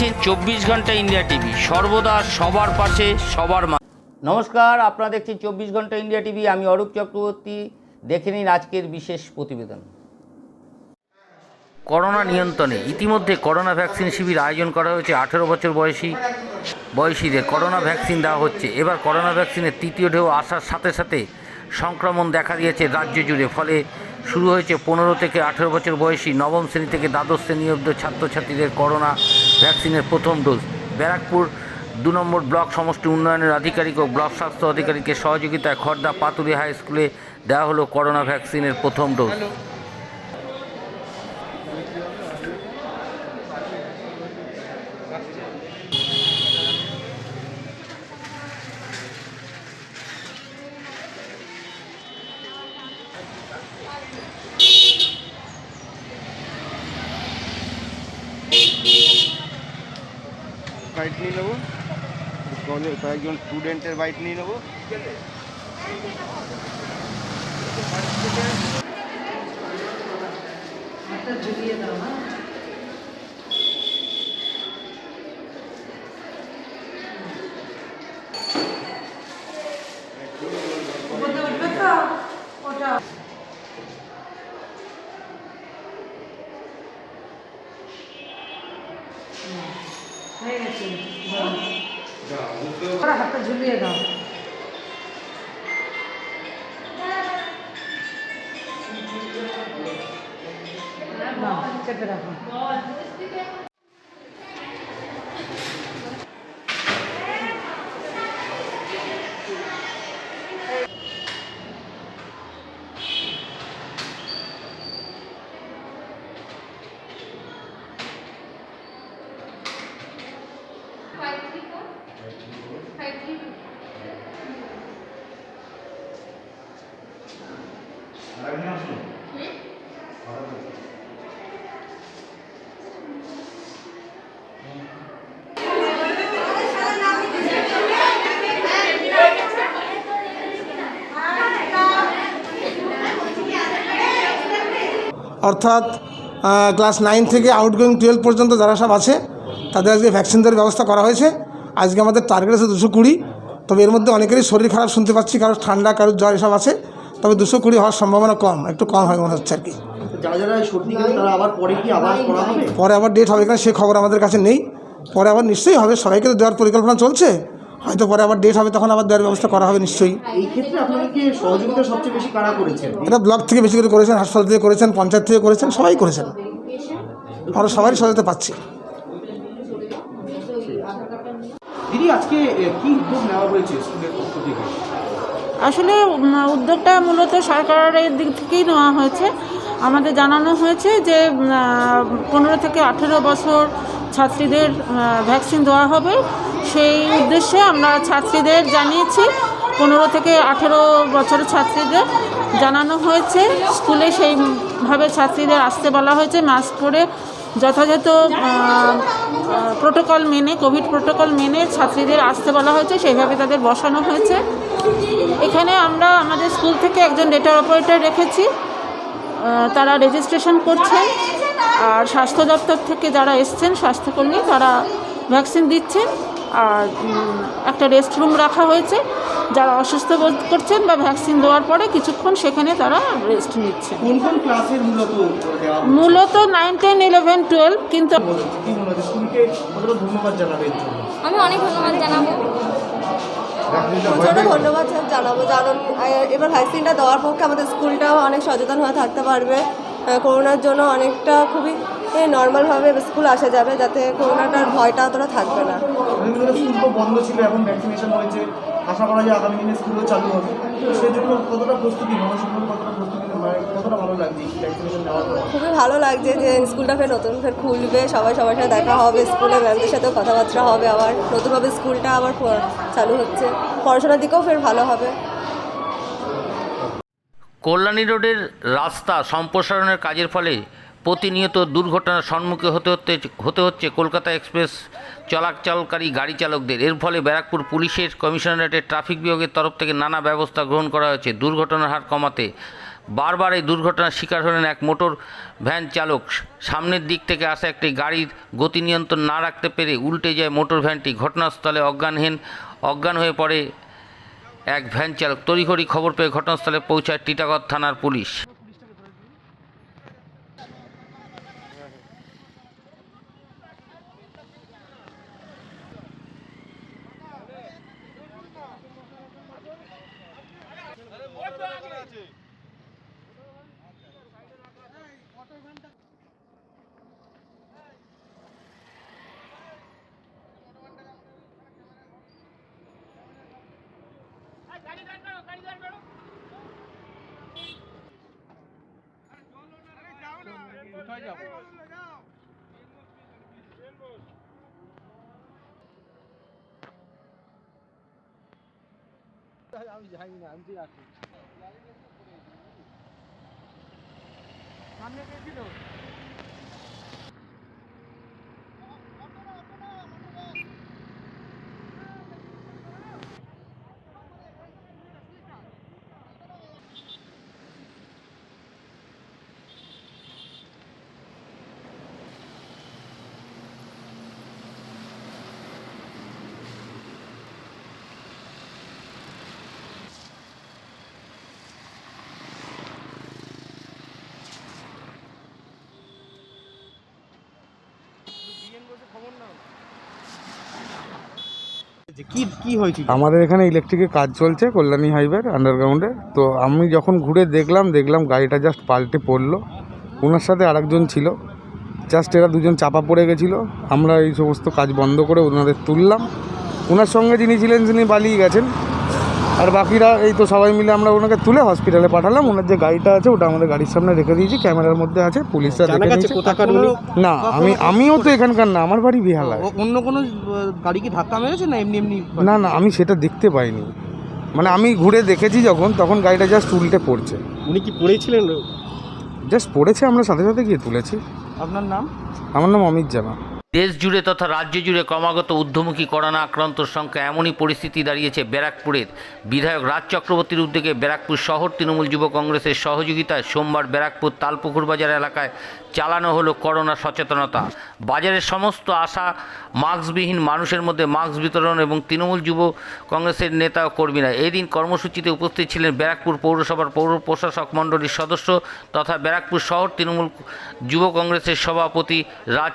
দেখছেন চব্বিশ ঘণ্টা ইন্ডিয়া টিভি। সর্বদা সবার পাশে সবার মা নমস্কার আপনারা দেখছেন চব্বিশ ঘণ্টা ইন্ডিয়া টিভি। আমি অরূপ চক্রবর্তী। দেখে নিন আজকের বিশেষ প্রতিবেদন। করোনা নিয়ন্ত্রণে। ইতিমধ্যে করোনা ভ্যাকসিন শিবির আয়োজন করা হয়েছে। আঠেরো বছর বয়সী বয়সীদের করোনা ভ্যাকসিন দেওয়া হচ্ছে। এবার করোনা ভ্যাকসিনের তৃতীয় ঢেউ আসার সাথে সাথে সংক্রমণ দেখা দিয়েছে রাজ্য জুড়ে। ফলে শুরু হয়েছে পনেরো থেকে আঠেরো বছর বয়সী নবম শ্রেণি থেকে দ্বাদশ শ্রেণি অব্দি ছাত্রছাত্রীদের করোনা ভ্যাকসিনের প্রথম ডোজ। ব্যারাকপুর দু নম্বর ব্লক সমষ্টি উন্নয়নের আধিকারিক ও ব্লক স্বাস্থ্য আধিকারিকের সহযোগিতায় খর্দা পাতুরি হাই স্কুলে দেওয়া হলো করোনা ভ্যাকসিনের প্রথম ডোজ। বাইট নিয়ে নেবো কলে কয়েকজন স্টুডেন্টের বাইট নিয়ে নেবো হয়ে না চেপে রাখো Five অর্থাৎ ক্লাস নাইন থেকে আউটগোয়িং টুয়েলভ পর্যন্ত যারা সব আছে তাদের আজকে ভ্যাকসিন দেওয়ার ব্যবস্থা করা হয়েছে। আজকে আমাদের টার্গেট আছে দুশো কুড়ি। তবে এর মধ্যে অনেকেরই শরীর খারাপ শুনতে পাচ্ছি কারোর ঠান্ডা কারোর জ্বর এসব আছে। তবে দুশো কুড়ি হওয়ার সম্ভাবনা কম একটু কম হয় মনে হচ্ছে আর কি। পরে আবার ডেট হবে কিনা সে খবর আমাদের কাছে নেই। পরে আবার নিশ্চয়ই হবে সবাইকে তো দেওয়ার পরিকল্পনা চলছে। হয়তো পরে আবার ডেট হবে তখন আবার দেওয়ার ব্যবস্থা করা হবে নিশ্চয়ই। এই ক্ষেত্রে আপনাদেরকে সহযোগিতা সবচেয়ে বেশি কারা করেছেন? এটা ব্লক থেকে বেশি করে করেছেন হাসপাতাল থেকে করেছেন পঞ্চায়েত থেকে করেছেন সবাই করেছেন। আমরা সবারই সহায়তা পাচ্ছি। দিদি আজকে এ, কি উদ্যোগ নেওয়া হয়েছে স্কুলের পক্ষ থেকে? আসলে উম, উদ্যোগটা মূলত সরকারের দিক থেকেই নেওয়া হয়েছে। আমাদের জানানো হয়েছে যে পনেরো থেকে আঠেরো বছর ছাত্রীদের ভ্যাকসিন দেওয়া হবে। সেই উদ্দেশ্যে আমরা ছাত্রীদের জানিয়েছি, পনেরো থেকে আঠেরো বছর ছাত্রীদের জানানো হয়েছে। স্কুলে সেইভাবে ছাত্রীদের আসতে বলা হয়েছে। মাস্ক পরে যথাযথ প্রোটোকল মেনে, কোভিড প্রোটোকল মেনে ছাত্রীদের আসতে বলা হয়েছে। সেইভাবে তাদের বসানো হয়েছে। এখানে আমরা আমাদের স্কুল থেকে একজন ডেটা অপারেটর রেখেছি। তারা রেজিস্ট্রেশন করছেন। আর স্বাস্থ্য দপ্তর থেকে যারা এসছেন, স্বাস্থ্যকর্মী, তারা ভ্যাকসিন দিচ্ছেন। আর একটা রেস্ট রুম রাখা হয়েছে। যারা অসুস্থ বোধ করছেন বা ভ্যাকসিন দেওয়ার পরে কিছুক্ষণ সেখানে তারা রেস্ট নিচ্ছেন। কোন কোন ক্লাসের মূলত নাইন টেন ইলেভেন টুয়েলভ কিন্তু মনে আমি অনেক ধন্যবাদ জানাব। প্রচণ্ড ধন্যবাদ স্যার জানাব। কারণ এবার ভ্যাকসিনটা দেওয়ার পক্ষে আমাদের স্কুলটাও অনেক সচেতন হয়ে থাকতে পারবে। করোনার জন্য অনেকটা খুবই নর্মালভাবে স্কুল আসা যাবে যাতে করোনাটার ভয়টা অতটা থাকবে না। স্কুল তো বন্ধ ছিল এখন ভ্যাকসিনেশন হয়েছে। আশা করা যায় আগামী দিনে স্কুলও চালু হবে। তো সেই জন্য কতটা প্রস্তুতি মানসিকভাবে কতটা প্রস্তুতি মানে কতটা ভালো লাগছে ভ্যাকসিনেশন নেওয়ার খুবই ভালো লাগছে যে স্কুলটা ফের নতুন ফের খুলবে সবাই সবার সাথে দেখা হবে স্কুলে ম্যামদের সাথেও কথাবার্তা হবে আবার। নতুনভাবে স্কুলটা আবার প- চালু হচ্ছে। পড়াশোনার দিকেও ফের ভালো হবে। কল্যাণী রোডের রাস্তা সম্প্রসারণের কাজের ফলে প্রতিনিয়ত দুর্ঘটনার সম্মুখীন হতে হতে হতে হচ্ছে কলকাতা এক্সপ্রেস চলাচলকারী গাড়ি চালকদের। এর ফলে ব্যারাকপুর পুলিশের কমিশনারেটের ট্রাফিক বিভাগের তরফ থেকে নানা ব্যবস্থা গ্রহণ করা হয়েছে। দুর্ঘটনার হার কমাতে বারবার এই দুর্ঘটনার শিকার হলেন এক মোটর ভ্যান চালক। সামনের দিক থেকে আসা একটি গাড়ির গতি নিয়ন্ত্রণ না রাখতে পেরে উল্টে যায় মোটর ভ্যানটি। ঘটনাস্থলে অজ্ঞানহীন, অজ্ঞান হয়ে পড়ে এক ভ্যান চালক। তড়িঘড়ি খবর পেয়ে ঘটনাস্থলে পৌঁছায় টিটাগড় থানার পুলিশ। যাব। আমি যাই না আমি আছি সামনে গেছিল কি কি হয়েছিল? আমাদের এখানে ইলেকট্রিকের কাজ চলছে কল্যাণী হাইওয়ের আন্ডারগ্রাউন্ডে তো আমি যখন ঘুরে দেখলাম দেখলাম গাড়িটা জাস্ট পাল্টে পড়ল। ওনার সাথে আরেকজন ছিল। জাস্ট এরা দুজন চাপা পড়ে গেছিল। আমরা এই সমস্ত কাজ বন্ধ করে ওনাদের তুললাম। ওনার সঙ্গে যিনি ছিলেন তিনি পালিয়ে গেছেন। আর বাকিরা এই তো সবাই মিলে আমরা ওনাকে তুলে হসপিটালে পাঠালাম। ওনার যে গাড়িটা আছে ওটা আমাদের গাড়ির সামনে রেখে দিয়েছি ক্যামেরার মধ্যে আছে পুলিশরা দেখে নিয়েছে। না আমি আমিও তো এখানকার না আমার বাড়ি বিহালায় অন্য কোনো গাড়ি কি ধাক্কা মেরেছে না এমনি এমনি? না না আমি সেটা দেখতে পাইনি। মানে আমি ঘুরে দেখেছি যখন তখন গাড়িটা জাস্ট উল্টে পড়ছে। উনি কি পড়েছিলেন? জাস্ট পড়েছে আমরা সাথে সাথে গিয়ে তুলেছি। আপনার নাম? আমার নাম অমিত জানা। দেশ জুড়ে তথা রাজ্য জুড়ে ক্রমাগত ঊর্ধ্বমুখী করোনা আক্রান্তর সংখ্যা এমনই পরিস্থিতি দাঁড়িয়েছে ব্যারাকপুরের। বিধায়ক রাজ চক্রবর্তীর উদ্যোগে ব্যারাকপুর শহর তৃণমূল যুব কংগ্রেসের সহযোগিতায় সোমবার ব্যারাকপুর তালপুকুর বাজার এলাকায় চালানো হলো করোনা সচেতনতা। বাজারের সমস্ত আশা মাস্কবিহীন মানুষের মধ্যে মাস্ক বিতরণ এবং তৃণমূল যুব কংগ্রেসের নেতা ও কর্মীরা। এই দিন কর্মসূচিতে উপস্থিত ছিলেন ব্যারাকপুর পৌরসভার পৌর প্রশাসক মণ্ডলীর সদস্য তথা ব্যারাকপুর শহর তৃণমূল যুব কংগ্রেসের সভাপতি রাজ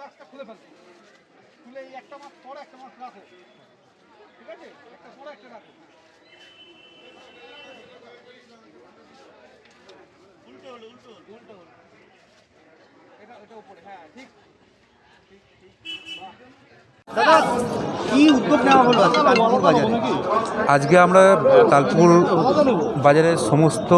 মাছটা খুলে ফেলো খুলে এই একটা মাছ পরে একটা মাছ রাখো। ঠিক আছে? একটা পরে একটা রাখো। উল্টো হলো উল্টো উল্টো হলো। এটা এটা উপরে। হ্যাঁ ঠিক। দাদা কি উদ্যোগ নেওয়া হলো আজকে আজকে আমরা তালপুর বাজারের সমস্ত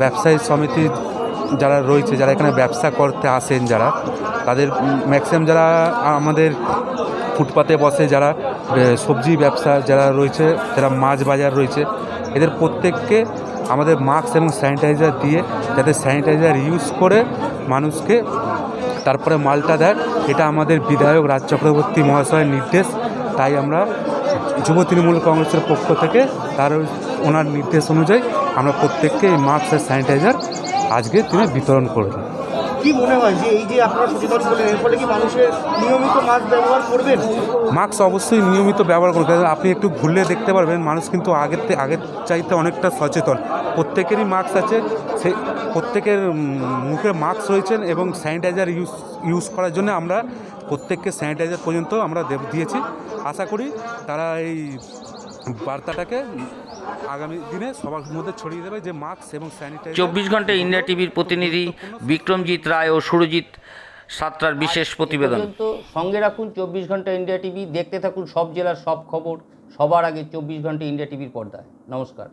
ব্যবসায়ী সমিতির যারা রয়েছে, যারা এখানে ব্যবসা করতে আসেন যারা, তাদের ম্যাক্সিমাম যারা আমাদের ফুটপাতে বসে যারা সবজি ব্যবসা যারা রয়েছে, যারা মাছ বাজার রয়েছে, এদের প্রত্যেককে আমাদের মাস্ক এবং স্যানিটাইজার দিয়ে যাতে স্যানিটাইজার ইউজ করে মানুষকে তারপরে মালটা দেয়। এটা আমাদের বিধায়ক রাজ চক্রবর্তী মহাশয়ের নির্দেশ। তাই আমরা যুব তৃণমূল কংগ্রেসের পক্ষ থেকে তার ওনার নির্দেশ অনুযায়ী আমরা প্রত্যেককে এই মাস্ক আর স্যানিটাইজার আজকে তিনি বিতরণ করবেন। কি মনে হয় যে এই যে আপনারা সচেতন করলেন এর ফলে কি মানুষের নিয়মিত মাস্ক ব্যবহার করবেন? মাস্ক অবশ্যই নিয়মিত ব্যবহার কারণ আপনি একটু ঘুরলে দেখতে পারবেন মানুষ কিন্তু আগের থেকে আগের চাইতে অনেকটা সচেতন। প্রত্যেকেরই মাস্ক আছে। সে প্রত্যেকের মুখে মাস্ক রয়েছেন এবং স্যানিটাইজার ইউজ ইউজ করার জন্য আমরা প্রত্যেককে স্যানিটাইজার পর্যন্ত আমরা দিয়েছি। আশা করি তারা এই বার্তাটাকে আগামী দিনে সবার মধ্যে ছড়িয়ে দেবে যে মাস্ক এবং স্যানিটাইজার চব্বিশ ঘন্টায় ইন্ডিয়া টিভির প্রতিনিধি বিক্রমজিৎ রায় ও সুরজিৎ সাতটার বিশেষ প্রতিবেদন। তো সঙ্গে রাখুন চব্বিশ ঘণ্টা ইন্ডিয়া টিভি দেখতে থাকুন সব জেলার সব খবর সবার আগে চব্বিশ ঘণ্টা ইন্ডিয়া টিভির পর্দায়। নমস্কার।